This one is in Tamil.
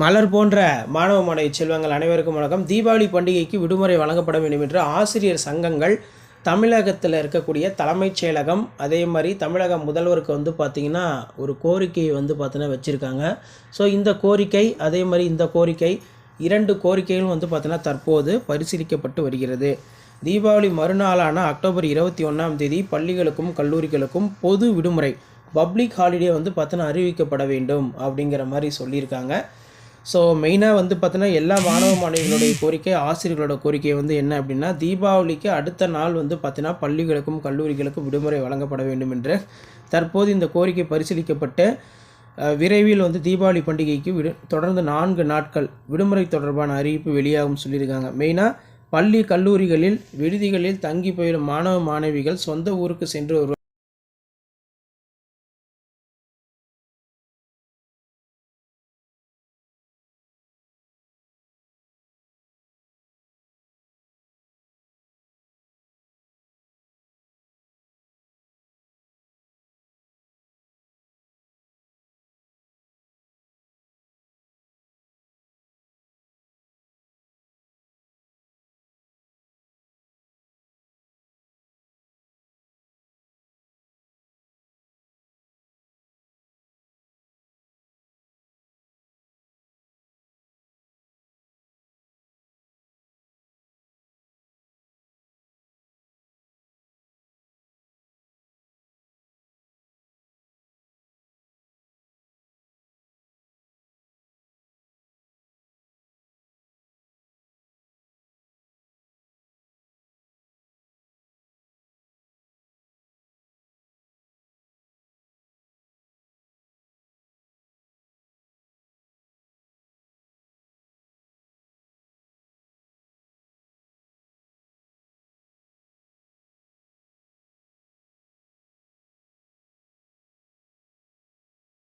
மலர் போன்ற மாணவ மாணவி செல்வங்கள் அனைவருக்கும் வணக்கம். தீபாவளி பண்டிகைக்கு விடுமுறை வழங்கப்பட வேண்டும் என்று ஆசிரியர் சங்கங்கள் தமிழகத்தில் இருக்கக்கூடிய தலைமைச் செயலகம் அதே மாதிரி தமிழக முதல்வருக்கு வந்து பார்த்திங்கன்னா ஒரு கோரிக்கையை வந்து பார்த்தீங்கன்னா வச்சுருக்காங்க. ஸோ இந்த கோரிக்கை அதே மாதிரி இந்த கோரிக்கை இரண்டு கோரிக்கைகளும் வந்து பார்த்தீங்கன்னா தற்போது பரிசீலிக்கப்பட்டு வருகிறது. தீபாவளி மறுநாளான அக்டோபர் இருபத்தி ஒன்றாம் தேதி பள்ளிகளுக்கும் கல்லூரிகளுக்கும் பொது விடுமுறை பப்ளிக் ஹாலிடே வந்து பார்த்தீங்கன்னா அறிவிக்கப்பட வேண்டும் அப்படிங்கிற மாதிரி சொல்லியிருக்காங்க. ஸோ மெயினாக வந்து பார்த்தீங்கன்னா எல்லா மாணவ மாணவிகளுடைய கோரிக்கை ஆசிரியர்களோட கோரிக்கை வந்து என்ன அப்படின்னா தீபாவளிக்கு அடுத்த நாள் வந்து பார்த்தீங்கன்னா பள்ளிகளுக்கும் கல்லூரிகளுக்கும் விடுமுறை வழங்கப்பட வேண்டும் என்று. தற்போது இந்த கோரிக்கை பரிசீலிக்கப்பட்டு விரைவில் வந்து தீபாவளி பண்டிகைக்கு விடு தொடர்ந்து நான்கு நாட்கள் விடுமுறை தொடர்பான அறிவிப்பு வெளியாகும் சொல்லியிருக்காங்க. மெயினாக பள்ளி கல்லூரிகளில் விடுதிகளில் தங்கி போயிடும் மாணவ மாணவிகள் சொந்த ஊருக்கு சென்று வருவார்